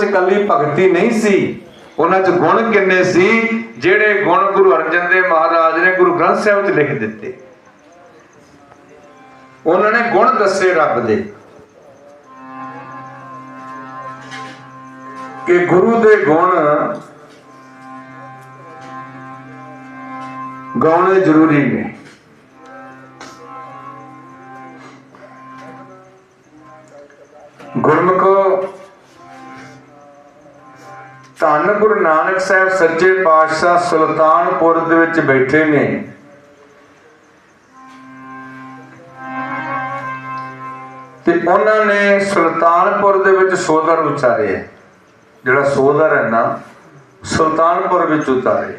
ਵਿੱਚ ਕੱਲੀ ਭਗਤੀ ਨਹੀਂ ਸੀ। ਉਹਨਾਂ 'ਚ ਗੁਣ ਕਿੰਨੇ ਸੀ, ਜਿਹੜੇ ਗੁਣ ਗੁਰੂ ਅਰਜਨ ਦੇਵ ਮਹਾਰਾਜ ਨੇ ਗੁਰੂ ਗ੍ਰੰਥ ਸਾਹਿਬ 'ਚ ਲਿਖ ਦਿੱਤੇ। ਉਹਨਾਂ ਨੇ ਗੁਣ ਦੱਸੇ ਰੱਬ ਦੇ। ਕਿ ਗੁਰੂ ਦੇ ਗੁਣ ਗਾਉਣੇ ਜ਼ਰੂਰੀ ਨੇ। ਗੁਰਮੁਖ ਗੁਰੂ ਨਾਨਕ ਸਾਹਿਬ ਸੱਚੇ ਪਾਤਸ਼ਾਹ ਸੁਲਤਾਨਪੁਰ ਦੇ ਵਿੱਚ ਬੈਠੇ ਨੇ। ਤੇ ਉਹਨਾਂ ਨੇ ਸੁਲਤਾਨਪੁਰ ਦੇ ਵਿੱਚ ਸੋਦਰ ਉਚਾਰੇ ਹੈ। ਜਿਹੜਾ ਸੋਦਰ ਹੈ ਨਾ, ਸੁਲਤਾਨਪੁਰ ਵਿੱਚ ਉਤਾਰੇ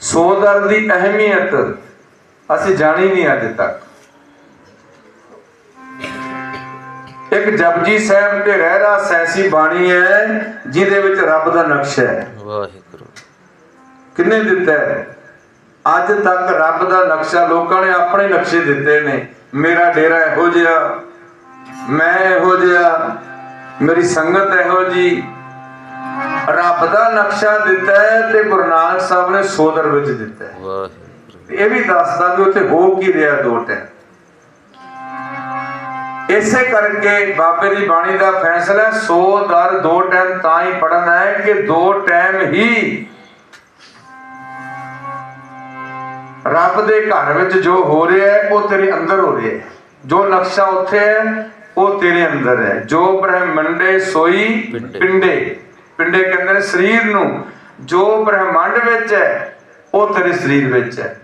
ਸੋਦਰ ਦੀ ਅਹਿਮੀਅਤ ਅਸੀਂ ਜਾਣੀ ਨਹੀਂ ਅੱਜ ਤੱਕ। ਇੱਕ ਜਪਜੀ ਸਾਹਿਬ ਤੇ ਰਹਿਰਾ ਸੈਸੀ ਬਾਣੀ ਹੈ ਜਿਹਦੇ ਵਿੱਚ ਰੱਬ ਦਾ ਨਕਸ਼ਾ ਹੈ। ਵਾਹਿਗੁਰੂ। ਕਿੰਨੇ ਦਿੱਤਾ ਹੈ? ਅੱਜ ਤੱਕ ਰੱਬ ਦਾ ਨਕਸ਼ਾ ਲੋਕਾਂ ਨੇ ਆਪਣੇ ਨਕਸ਼ੇ ਦਿੱਤੇ ਨੇ। ਮੇਰਾ ਡੇਰਾ ਇਹੋ ਜਿਹਾ ਮੈਂ ਇਹੋ ਜਿਹਾ ਮੇਰੀ ਸੰਗਤ ਇਹੋ ਜੀ। ਰੱਬ ਦਾ ਨਕਸ਼ਾ ਦਿੱਤਾ ਹੈ ਤੇ ਗੁਰੂ ਨਾਨਕ ਸਾਹਿਬ ਨੇ ਸੋਦਰ ਵਿੱਚ ਦਿੱਤਾ ਹੈ। ਵਾਹਿਗੁਰੂ। ਇਹ ਵੀ ਦੱਸਦਾ ਵੀ ਉੱਥੇ ਹੋ ਕੀ ਰਿਹਾ ਦੋ ਟਾਈਮ। ਇਸੇ ਕਰਕੇ ਬਾਬੇ ਦੀ ਬਾਣੀ ਦਾ ਫੈਸਲਾ ਹੈ, ਸੌ ਦਰ ਦੋ ਟਾਈਮ ਤਾਂ ਹੀ ਪੜਨਾ ਹੈ ਕਿ ਦੋ ਟਾਈਮ ਹੀ ਰੱਬ ਦੇ ਘਰ ਵਿੱਚ ਜੋ ਹੋ ਰਿਹਾ ਹੈ ਉਹ ਤੇਰੇ ਅੰਦਰ ਹੋ ਰਿਹਾ ਹੈ। ਜੋ ਨਕਸ਼ਾ ਉੱਥੇ ਹੈ ਉਹ ਤੇਰੇ ਅੰਦਰ ਹੈ। ਜੋ ਬ੍ਰਹਮੰਡੇ ਸੋਈ ਪਿੰਡੇ। ਪਿੰਡੇ। ਕਹਿੰਦੇ ਸਰੀਰ ਨੂੰ। ਜੋ ਬ੍ਰਹਮੰਡ ਵਿੱਚ ਹੈ ਉਹ ਤੇਰੇ ਸਰੀਰ ਵਿੱਚ ਹੈ।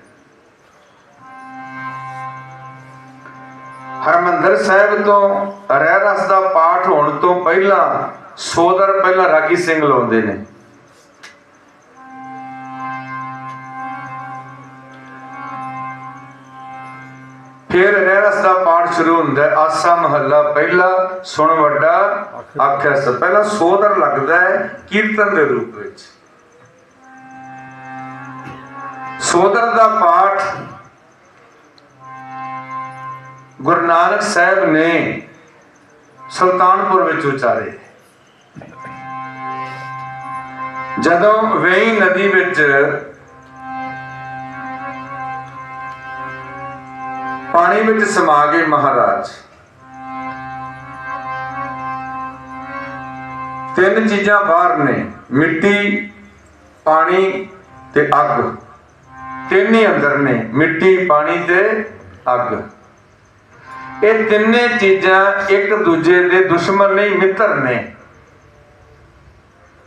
ਹਰਮੰਦਰ ਸਾਹਿਬ ਤੋਂ ਰਹਿ ਰਸ ਦਾ ਪਾਠ ਹੋਣ ਤੋਂ ਪਹਿਲਾਂ ਸੋਦਰ ਪਹਿਲਾਂ ਰਾਗੀ ਸਿੰਘ ਲਾਉਂਦੇ ਨੇ। ਫਿਰ ਰਹਿ ਰਸ ਦਾ ਪਾਠ ਸ਼ੁਰੂ ਹੁੰਦਾ ਹੈ, ਆਸਾ ਮਹੱਲਾ ਪਹਿਲਾ, ਸੁਣ ਵੱਡਾ, ਆਖਿਆ ਸਭ। ਪਹਿਲਾਂ ਸੋਦਰ ਲੱਗਦਾ ਹੈ ਕੀਰਤਨ ਦੇ ਰੂਪ ਵਿੱਚ। ਸੋਦਰ ਦਾ ਪਾਠ ਗੁਰੂ ਨਾਨਕ ਸਾਹਿਬ ਨੇ ਸੁਲਤਾਨਪੁਰ ਵਿੱਚ ਉਚਾਰੇ। ਜਦੋਂ ਵੇਈ ਨਦੀ ਵਿੱਚ ਪਾਣੀ ਵਿੱਚ ਸਮਾ ਗਏ ਮਹਾਰਾਜ, ਤਿੰਨ ਚੀਜ਼ਾਂ ਬਾਹਰ ਨੇ, ਮਿੱਟੀ, ਪਾਣੀ ਤੇ ਅੱਗ। ਤਿੰਨ ਹੀ ਅੰਦਰ ਨੇ, ਮਿੱਟੀ, ਪਾਣੀ ਤੇ ਅੱਗ। ਇਹ ਤਿੰਨੇ ਚੀਜ਼ਾਂ ਇੱਕ ਦੂਜੇ ਦੇ ਦੁਸ਼ਮਣ ਨਹੀਂ ਮਿੱਤਰ ਨੇ।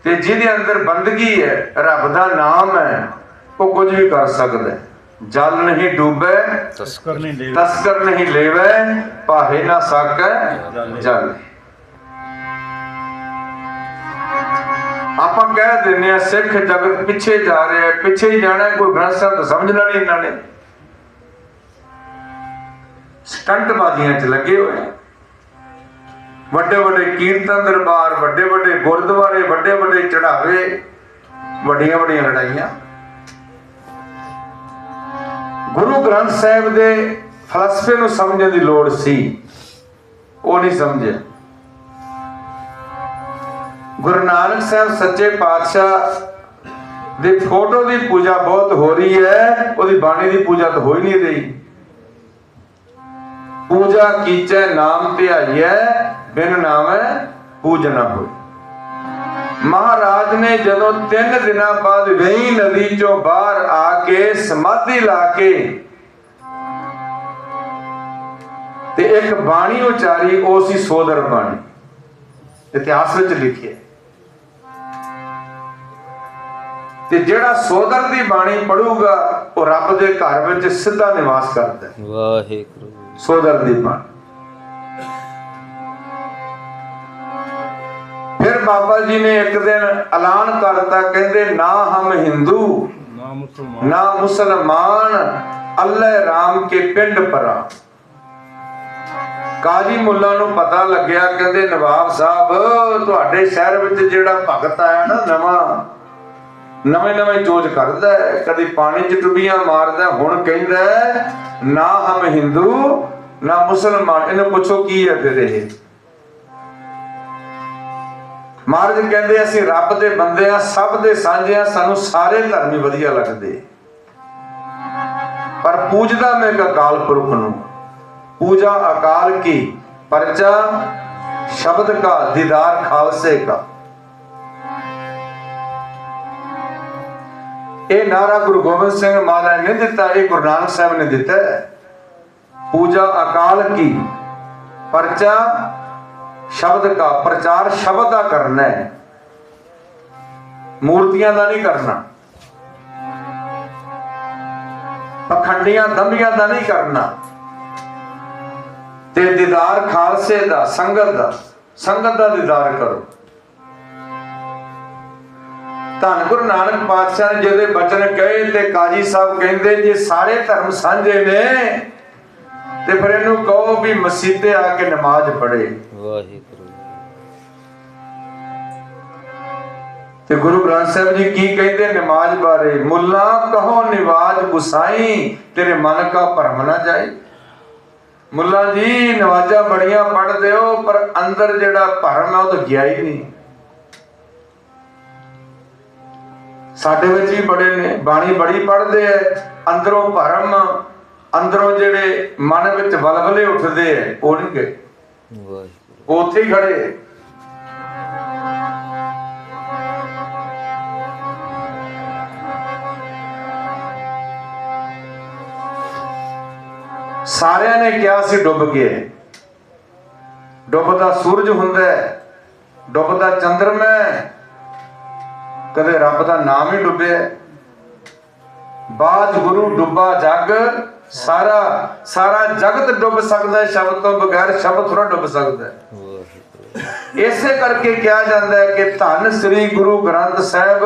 ਤੇ ਜਿਹਦੇ ਅੰਦਰ ਬੰਦਗੀ ਹੈ ਰੱਬ ਦਾ ਨਾਮ ਹੈ ਉਹ ਕੁਝ ਵੀ ਕਰ ਸਕਦਾ ਹੈ। ਜਲ ਨਹੀਂ ਡੂਬੇ ਤਸਕਰ ਨਹੀਂ ਦੇ ਤਸਕਰ ਨਹੀਂ ਲੈਵੇ ਪਾਹੇ ਨਾ ਸਕੈ ਜਲ। ਆਪਾਂ ਕਹਿ ਦਿੰਨੇ ਆ ਸਿੱਖ ਜਗਤ ਪਿੱਛੇ ਜਾ ਰਿਹਾ ਹੈ ਪਿੱਛੇ ਹੀ ਜਾਣਾ ਕੋਈ ਗ੍ਰੰਥ ਸਾਹਿਬ ਤਾਂ ਸਮਝਣਾ ਨਹੀਂ ਇਹਨਾਂ ਨੇ। ਸਟੰਟ ਬਾਜ਼ੀਆਂ 'ਚ ਲੱਗੇ ਹੋਏ। ਵੱਡੇ ਵੱਡੇ ਕੀਰਤਨ ਦਰਬਾਰ ਵੱਡੇ ਵੱਡੇ ਗੁਰਦੁਆਰੇ ਵੱਡੇ ਵੱਡੇ ਚੜਾਵੇ ਵੱਡੀਆਂ ਵੱਡੀਆਂ ਲੜਾਈਆਂ। ਗੁਰੂ ਗ੍ਰੰਥ ਸਾਹਿਬ ਦੇ ਫਲਸਫੇ ਨੂੰ ਸਮਝਣ ਦੀ ਲੋੜ ਸੀ। ਉਹ ਨਹੀਂ ਸਮਝਿਆ। ਗੁਰੂ ਨਾਨਕ ਸਾਹਿਬ ਸੱਚੇ ਪਾਤਸ਼ਾਹ ਦੇ ਫੋਟੋ ਦੀ ਪੂਜਾ ਬਹੁਤ ਹੋ ਰਹੀ ਹੈ। ਉਹਦੀ ਬਾਣੀ ਦੀ ਪੂਜਾ ਤਾਂ ਹੋ ਹੀ ਨਹੀਂ ਰਹੀ। ਪੂਜਾ ਕੀਚੈ ਨਾਮ ਧਿਆਈਐ, ਬਿਨ ਨਾਮੈ ਪੂਜਨਾ ਹੋਈ ਮਹਾਰਾਜ ਨੇ ਜਦੋਂ 3 ਦਿਨਾਂ ਬਾਅਦ ਵੇਈ ਨਦੀ ਚੋਂ ਬਾਹਰ ਆ ਕੇ ਸਮਾਧੀ ਲਾ ਕੇ ਤੇ ਇੱਕ ਬਾਣੀ ਉਚਾਰੀ, ਉਹ ਸੀ ਸੋਦਰ ਬਾਣੀ। ਇਤਿਹਾਸ ਵਿੱਚ ਲਿਖਿਆ ਤੇ ਜਿਹੜਾ ਸੋਦਰ ਦੀ ਬਾਣੀ ਪੜੂਗਾ, ਉਹ ਰੱਬ ਦੇ ਘਰ ਵਿੱਚ ਸਿੱਧਾ ਨਿਵਾਸ ਕਰਦਾ ਹੈ। ਵਾਹਿਗੁਰੂ। ਸੋਦਰ ਦੀ ਬਾਣੀ ਫਿਰ ਬਾਬਾ ਜੀ ਨੇ ਇੱਕ ਦਿਨ ਐਲਾਨ ਕਰਤਾ ਕਹਿੰਦੇ ਨਾ ਹਮ ਹਿੰਦੂ ਨਾ ਮੁਸਲਮਾਨ। ਨਾ ਮੁਸਲਮਾਨ ਅੱਲੇ ਰਾਮ ਕੇ ਪਿੰਡ ਪਰਾ। ਕਾਜੀ ਮੁੱਲਾ ਨੂੰ ਪਤਾ ਲੱਗਿਆ ਕਹਿੰਦੇ ਨਵਾਬ ਸਾਹਿਬ ਤੁਹਾਡੇ ਸ਼ਹਿਰ ਵਿੱਚ ਜਿਹੜਾ ਭਗਤ ਆਇਆ ਨਾ ਨਵਾਂ ਨਵੇਂ ਨਵੇਂ ਚੋਜ ਕਰਦਾ ਹੈ, ਪਾਣੀ 'ਚ ਟੁੱਬੀਆਂ ਮਾਰਦਾ ਹੁਣ ਕਹਿੰਦਾ ਨਾ ਹਮ ਹਿੰਦੂ ਨਾ ਮੁਸਲਮਾਨ ਇਹਨੂੰ ਪੁੱਛੋ ਕੀ ਹੈ ਫਿਰ ਇਹ? ਮਹਾਰਾਜ ਕਹਿੰਦੇ ਅਸੀਂ ਰੱਬ ਦੇ ਬੰਦੇ ਆ ਸਭ ਦੇ ਸਾਂਝੇ ਆ ਸਾਨੂੰ ਸਾਰੇ ਧਰਮ ਹੀ ਵਧੀਆ ਲੱਗਦੇ। ਪਰ ਪੂਜਦਾ ਮੈਂ ਇੱਕ ਅਕਾਲ ਪੁਰਖ ਨੂੰ। ਪੂਜਾ ਅਕਾਲ ਕੀ? ਪਰਚਾ ਸ਼ਬਦ ਕਾ ਦੀਦਾਰ ਖਾਲਸੇ ਕਾ। ਇਹ ਨਾਰਾ ਗੁਰੂ ਗੋਬਿੰਦ ਸਿੰਘ ਮਹਾਰਾਜ ਨੇ ਦਿੱਤਾ, ਇਹ ਗੁਰੂ ਨਾਨਕ ਸਾਹਿਬ ਨੇ ਦਿੱਤਾ ਪੂਜਾ ਅਕਾਲ ਕੀ? ਪਰਚਾ ਸ਼ਬਦ ਕਾ, ਪ੍ਰਚਾਰ ਸ਼ਬਦ ਦਾ ਕਰਨਾ ਹੈ। ਮੂਰਤੀਆਂ ਦਾ ਨਹੀਂ ਕਰਨਾ। ਪਖੰਡੀਆਂ ਦੰਬੀਆਂ ਦਾ ਨਹੀਂ ਕਰਨਾ। ਤੇ ਦੀਦਾਰ ਖਾਲਸੇ ਦਾ, ਸੰਗਤ ਦਾ ਸੰਗਤ ਦਾ ਦੀਦਾਰ ਕਰੋ। ਧੰਨ ਗੁਰੂ ਨਾਨਕ ਪਾਤਸ਼ਾਹ ਨੇ ਜਿਹਦੇ ਬਚਨ ਕਹੇ ਤੇ ਕਾਜੀ ਸਾਹਿਬ ਕਹਿੰਦੇ ਜੇ ਸਾਰੇ ਧਰਮ ਸਾਂਝੇ ਨੇ ਤੇ ਫਿਰ ਇਹਨੂੰ ਕਹੋ ਵੀ ਮਸਜਿਦੇ ਆ ਕੇ ਨਮਾਜ਼ ਪੜ੍ਹੇ। ਵਾਹਿਗੁਰੂ। ਤੇ ਗੁਰੂ ਗ੍ਰੰਥ ਸਾਹਿਬ ਜੀ ਕੀ ਕਹਿੰਦੇ ਨਮਾਜ਼ ਬਾਰੇ? ਮੁੱਲਾ ਕਹੋ ਨਿਵਾਜ ਗੁਸਾਈ ਤੇਰੇ ਮਨ ਕਾ ਭਰਮ ਨਾ ਜਾਏ। ਮੁੱਲਾ ਜੀ ਨਵਾਜ਼ਾਂ ਬੜੀਆਂ ਪੜ੍ਹਦੇ ਹੋ ਪਰ ਅੰਦਰ ਜਿਹੜਾ ਭਰਮ ਹੈ ਉਹ ਤਾਂ ਗਿਆ ਹੀ ਨਹੀਂ। ਸਾਡੇ ਵਿੱਚ ਵੀ ਬੜੇ ਨੇ ਬਾਣੀ ਬੜੀ ਪੜ੍ਹਦੇ ਐ। ਅੰਦਰੋਂ ਭਰਮ ਅੰਦਰੋਂ ਜਿਹੜੇ ਮਨ ਵਿੱਚ ਵਲਵਲੇ ਉੱਠਦੇ ਐ ਉਹ ਨਹੀਂ ਗਏ। ਵਾਹਿਗੁਰੂ। ਉੱਥੇ ਹੀ ਖੜੇ। ਸਾਰਿਆਂ ਨੇ ਕਿਹਾ ਸੀ ਡੁੱਬ ਗਏ ਡੁੱਬਦਾ ਸੂਰਜ ਹੁੰਦਾ ਹੈ ਡੁੱਬਦਾ ਚੰਦਰਮਾ ਕਦੇ ਰੱਬ ਦਾ ਨਾਮ ਹੀ ਡੁੱਬਿਆ। ਬਾਜ ਗੁਰੂ ਡੁੱਬਾ ਜਗ, ਸਾਰਾ ਸਾਰਾ ਜਗਤ ਡੁੱਬ ਸਕਦਾ ਹੈ, ਸ਼ਬਦ ਤੋਂ ਬਗੈਰ ਸ਼ਬਦ ਥੋੜਾ ਡੁੱਬ ਸਕਦਾ ਹੈ। ਇਸੇ ਕਰਕੇ ਕਿਹਾ ਜਾਂਦਾ ਹੈ ਕਿ ਧੰਨ ਸ੍ਰੀ ਗੁਰੂ ਗ੍ਰੰਥ ਸਾਹਿਬ,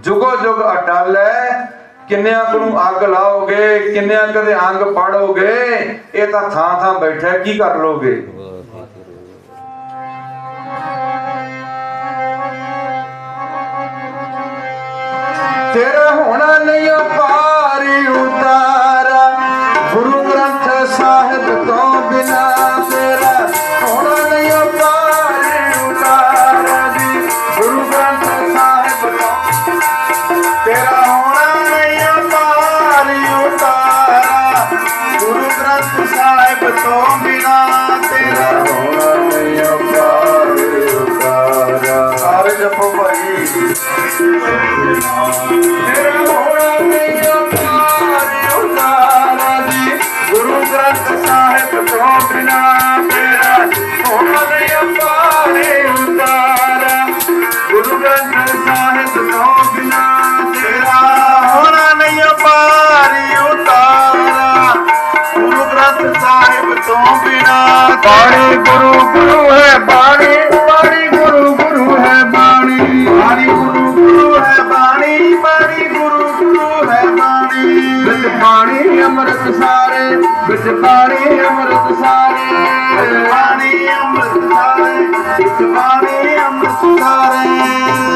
ਜੁਗੋ ਜੁਗ ਅਟਲ ਹੈ। ਕਿੰਨਿਆਂ ਕੁ ਨੂੰ ਅੱਗ ਲਾਓਗੇ, ਕਿੰਨਿਆਂ ਕਦੇ ਅੰਗ ਪਾੜੋਗੇ, ਇਹ ਤਾਂ ਥਾਂ ਥਾਂ ਬੈਠਾ ਕੀ ਕਰ ਲੋਗੇ ਵਾਹਿਗੁਰੂ ਗ੍ਰੰਥ ਸਾਹਿਬ ਤੋਂ ਬਿਨਾ ਤੇਰਾ ਹੋਣਾ ਨਹੀਂ ਪਾਰ ਉਤਾਰਾ। ਗੁਰੂ ਗ੍ਰੰਥ ਸਾਹਿਬ ਤੋਂ ਬਿਨਾ ਤੇਰਾ ਹੋਣਾ ਨਹੀਂ ਪਾਰ ਉਤਾਰਾ। ਗੁਰੂ ਗ੍ਰੰਥ ਸਾਹਿਬ ਤੋਂ ਬਿਨਾ ਬਾਣੀ ਗੁਰੂ ਗੁਰੂ ਹੈ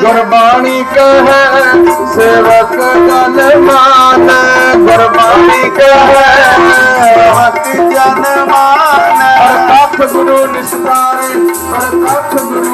ਗੁਰਬਾਣੀ ਕਹੈ, ਸੇਵਕ ਜਨ ਮਾਨ। ਗੁਰਬਾਣੀ ਕਹੈ ਹਕ ਜਨ ਮਾਨ। ਹਰ ਕੱਖ ਗੁਰੂ ਨਿਸਤਾਰੇ, ਹਰ ਕੱਖ ਗੁਰੂ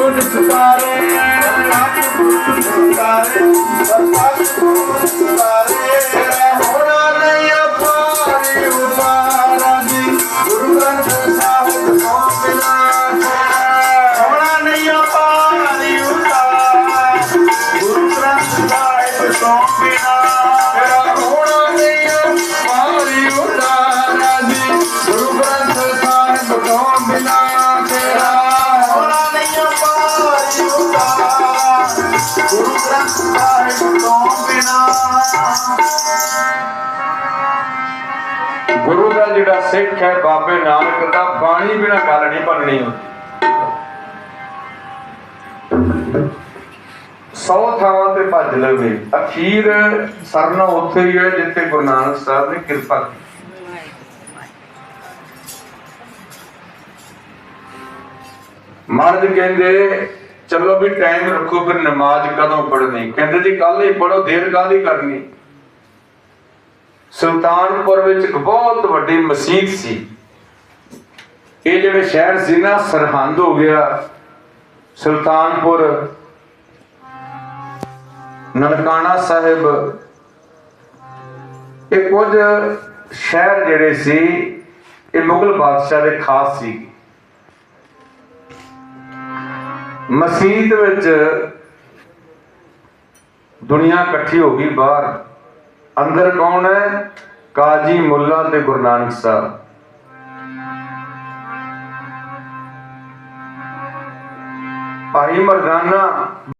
ਸਿੱਖ ਹੈ ਬਾਬੇ ਨਾਨਕ ਦਾ, ਬਾਣੀ ਬਿਨਾ ਗੱਲ ਨਹੀਂ ਬਣਨੀ ਸੌ ਥਾਵਾਂ ਤੇ ਭੱਜ ਲਵੇ ਅਖੀਰ ਸਰਨਾ ਉੱਥੇ ਹੀ ਹੈ ਜਿੱਥੇ ਗੁਰੂ ਨਾਨਕ ਸਾਹਿਬ ਨੇ ਕਿਰਪਾ ਕੀਤੀ ਮਹਾਰਾਜ ਕਹਿੰਦੇ, ਚਲੋ ਵੀ ਟਾਈਮ ਰੱਖੋ, ਫਿਰ ਨਮਾਜ਼ ਕਦੋਂ ਪੜ੍ਹਨੀ? ਕਹਿੰਦੇ ਜੀ ਕੱਲ ਹੀ ਪੜੋ ਦੇਰ ਕਾਹਦੀ ਕਰਨੀ? ਸੁਲਤਾਨਪੁਰ ਵਿੱਚ ਇੱਕ ਬਹੁਤ ਵੱਡੀ ਮਸਜਿਦ ਸੀ। ਇਹ ਜਿਹੜੇ ਸ਼ਹਿਰ ਸੀ ਨਾ, ਸਰਹੰਦ ਹੋ ਗਿਆ। ਸੁਲਤਾਨਪੁਰ, ਨਨਕਾਣਾ ਸਾਹਿਬ, ਇਹ ਕੁਝ ਸ਼ਹਿਰ ਜਿਹੜੇ ਸੀ, ਇਹ ਮੁਗਲ ਬਾਦਸ਼ਾਹ ਦੇ ਖਾਸ ਸੀ। ਮਸਜਿਦ ਵਿੱਚ ਦੁਨੀਆ ਇਕੱਠੀ ਹੋ ਗਈ ਬਾਹਰ। ਅੰਦਰ ਕੌਣ ਹੈ? ਕਾਜੀ ਮੁੱਲਾ ਤੇ ਗੁਰੂ ਨਾਨਕ ਸਾਹਿਬ। ਭਾਈ ਮਰਦਾਨਾ